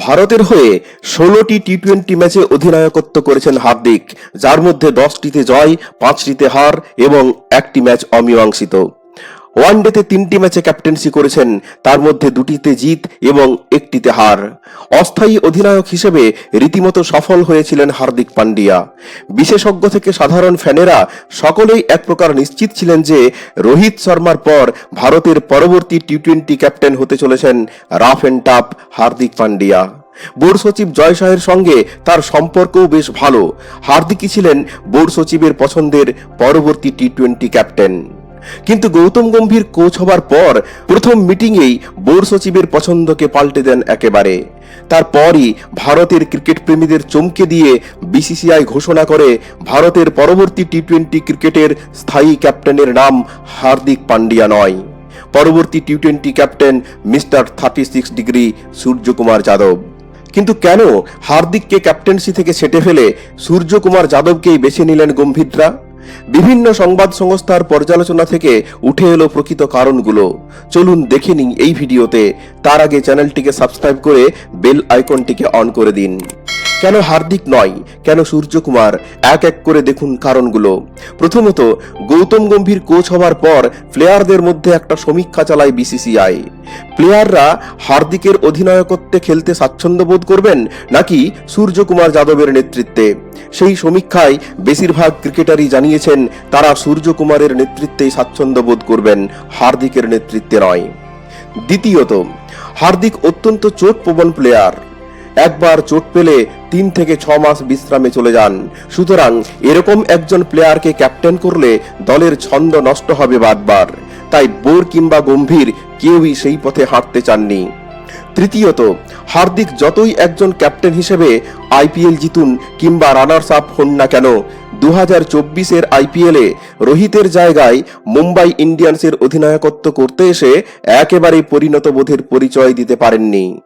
ভারতের হয়ে ষোলোটি টি টোয়েন্টি ম্যাচে অধিনায়কত্ব করেছেন হার্দিক, যার মধ্যে দশটিতে জয়, পাঁচটিতে হার এবং একটি ম্যাচ অমীমাংসিত। ওয়ানডেতে তিনটি ম্যাচে ক্যাপ্টেন্সি করেছেন, তার মধ্যে দুটিতে জিত এবং একটিতে হার। অস্থায়ী অধিনায়ক হিসেবে রীতিমতো সফল হয়েছিলেন হার্দিক পান্ডিয়া। বিশেষজ্ঞ থেকে সাধারণ ফ্যানেরা সকলেই এক প্রকার নিশ্চিত ছিলেন যে রোহিত শর্মার পর ভারতের পরবর্তী টি টোয়েন্টি ক্যাপ্টেন হতে চলেছেন রাফ এন্ড টাপ হার্দিক পান্ডিয়া। বোর্ড সচিব জয় শাহের সঙ্গে তার সম্পর্কও বেশ ভালো। হার্দিকই ছিলেন বোর্ড সচিবের পছন্দের পরবর্তী টি টোয়েন্টি ক্যাপ্টেন। কিন্তু গৌতম গম্ভীর কোচ হবার পর প্রথম মিটিংয়েই বোর্ড সচিবের পছন্দকে পাল্টে দেন একেবারে। তারপরই ভারতের ক্রিকেট প্রেমীদের চমকে দিয়ে বিসিসিআই ঘোষণা করে ভারতের পরবর্তী টি টোয়েন্টি ক্রিকেটের স্থায়ী ক্যাপ্টেনের নাম হার্দিক পান্ডিয়া নয়। পরবর্তী T twenty captain mister thirty six degree Suryakumar Yadav. কিন্তু কেন হার্দিককে ক্যাপ্টেন্সি থেকে ছেটে ফেলে সূর্যকুমার যাদবকেই বেছে নিলেন গম্ভীররা? বিভিন্ন সংবাদ সংস্থার পর্যালোচনা থেকে উঠে এলো প্রকৃত কারণগুলো। চলুন দেখে নিন এই ভিডিওতে। তার আগে চ্যানেলটিকে সাবস্ক্রাইব করে বেল আইকনটিকে অন করে দিন। কেন হার্দিক নয়? কেন সূর্যকুমার? এক এক করে দেখুন কারণগুলো। প্রথমত, গৌতম গম্ভীর কোচ হওয়ার পর প্লেয়ারদের মধ্যে একটা সমীক্ষা চালায় বিসিসিআই প্লেয়াররা হার্দিকের অধিনায়কত্বে খেলতে স্বাচ্ছন্দ্য বোধ করবেন নাকি সূর্যকুমার যাদবের নেতৃত্বে? সেই সমীক্ষায় বেশিরভাগ ক্রিকেটারই জানিয়েছেন তারা সূর্যকুমারের নেতৃত্বেই স্বাচ্ছন্দ্য বোধ করবেন, হার্দিকের নেতৃত্বে নয়। দ্বিতীয়ত, হার্দিক অত্যন্ত চোটপ্রবণ প্লেয়ার একবার চোট পেলে তিন থেকে ছ মাস বিশ্রামে চলে যান। সুতরাং এরকম একজন প্লেয়ারকে ক্যাপ্টেন করলে দলের ছন্দ নষ্ট হবে বারবার। তাই বোর কিংবা গম্ভীর কেউই সেই পথে হাঁটতে চাননি। তৃতীয়ত, হার্দিক যতই একজন ক্যাপ্টেন হিসেবে আইপিএল জিতুন কিংবা রানার্স আপ হন না কেন দু হাজার চব্বিশের আইপিএলে রোহিতের জায়গায় মুম্বাই ইন্ডিয়ান্সের অধিনায়কত্ব করতে এসে একেবারেই পরিণত বোধের পরিচয় দিতে পারেননি।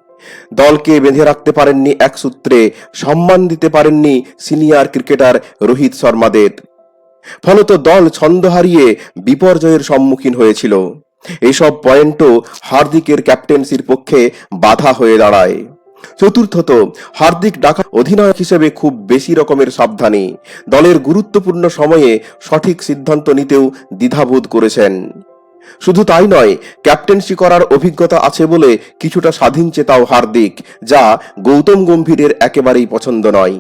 দলকে বেঁধে রাখতে পারেননি এক সূত্রে, সম্মান দিতে পারেননি সিনিয়র ক্রিকেটার রোহিত শর্মাদের। ফলত দল ছন্দ হারিয়ে বিপর্যয়ের সম্মুখীন হয়েছিল। এসব পয়েন্টও হার্দিকের ক্যাপ্টেন্সির পক্ষে বাধা হয়ে দাঁড়ায়। চতুর্থত, হার্দিক ডাকা অধিনায়ক হিসেবে খুব বেশি রকমের সাবধানী দলের গুরুত্বপূর্ণ সময়ে সঠিক সিদ্ধান্ত নিতেও দ্বিধাবোধ করেছেন। শুধু তাই নয়, ক্যাপ্টেন্সি করার অভিজ্ঞতা আছে বলে কিছুটা স্বাধীন চেতাও হার্দিক, যা গৌতম গম্ভীরের একেবারেই পছন্দ নয়।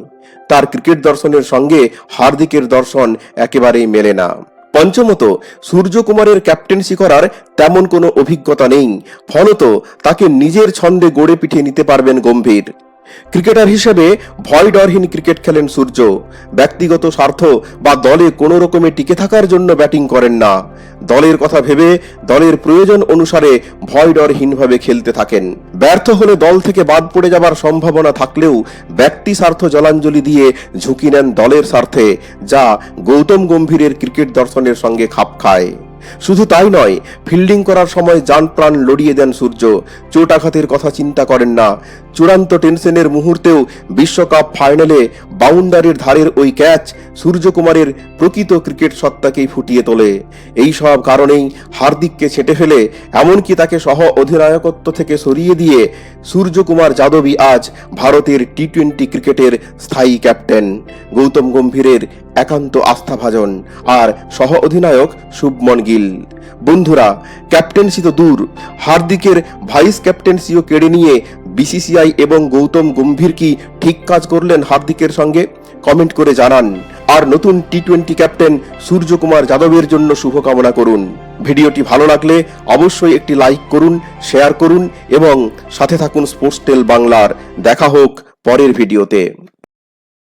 তার ক্রিকেট দর্শনের সঙ্গে হার্দিকের দর্শন একেবারেই মেলে না। পঞ্চমত, সূর্যকুমারের ক্যাপ্টেন্সি করার তেমন কোনো অভিজ্ঞতা নেই। ফলত, তাকে নিজের ছন্দে গড়ে পিঠে নিতে পারবেন গম্ভীর। ক্রিকেটার হিসেবে ভয় ডরহীন ক্রিকেট খেলেন সূর্য। ব্যক্তিগত স্বার্থ বা দলে কোনো রকমে টিকে থাকার জন্য ব্যাটিং করেন না। দলের কথা ভেবে দলের প্রয়োজন অনুসারে ভয় ডরহীনভাবে খেলতে থাকেন। ব্যর্থ হলে দল থেকে বাদ পড়ে যাবার সম্ভাবনা থাকলেও ব্যক্তি স্বার্থ জলাঞ্জলি দিয়ে ঝুঁকি নেন দলের স্বার্থে, যা গৌতম গম্ভীরের ক্রিকেট দর্শনের সঙ্গে খাপ খায়। শুধু তাই নয়, ফিল্ডিং করার সময় যান প্রাণ লড়িয়ে দেন সূর্য। চোট আঘাতের কথা চিন্তা করেন না। চূড়ান্ত টেনশনের মুহূর্তেও বিশ্বকাপ ফাইনালে বাউন্ডারির ধারের ওই ক্যাচ সূর্যকুমারের প্রকৃত ক্রিকেট সত্তাকেই ফুটিয়ে তোলে। এই সব কারণেই হার্দিককে ছেটে ফেলে, এমনকি তাকে সহ অধিনায়কত্ব থেকে সরিয়ে দিয়ে সূর্যকুমার যাদবই আজ ভারতের টি টোয়েন্টি ক্রিকেটের স্থায়ী ক্যাপ্টেন। গৌতম গম্ভীরের একান্ত আস্থাভাজন আর সহ অধিনায়ক শুভমন গিল। বন্ধুরা, ক্যাপ্টেন্সি তো দূর। হার্দিকের ভাইস ক্যাপ্টেন্সিও কেড়ে নিয়ে বিসিসিআই এবং গৌতম গম্ভীর কি ঠিক কাজ করলেন হার্দিকের সঙ্গে? কমেন্ট করে জানান। আর নতুন টি টোয়েন্টি ক্যাপ্টেন সূর্যকুমার যাদবের জন্য শুভকামনা করুন। ভিডিওটি ভালো লাগলে অবশ্যই একটি লাইক করুন, শেয়ার করুন এবং সাথে থাকুন স্পোর্টস টেল বাংলার দেখা হোক পরের ভিডিওতে।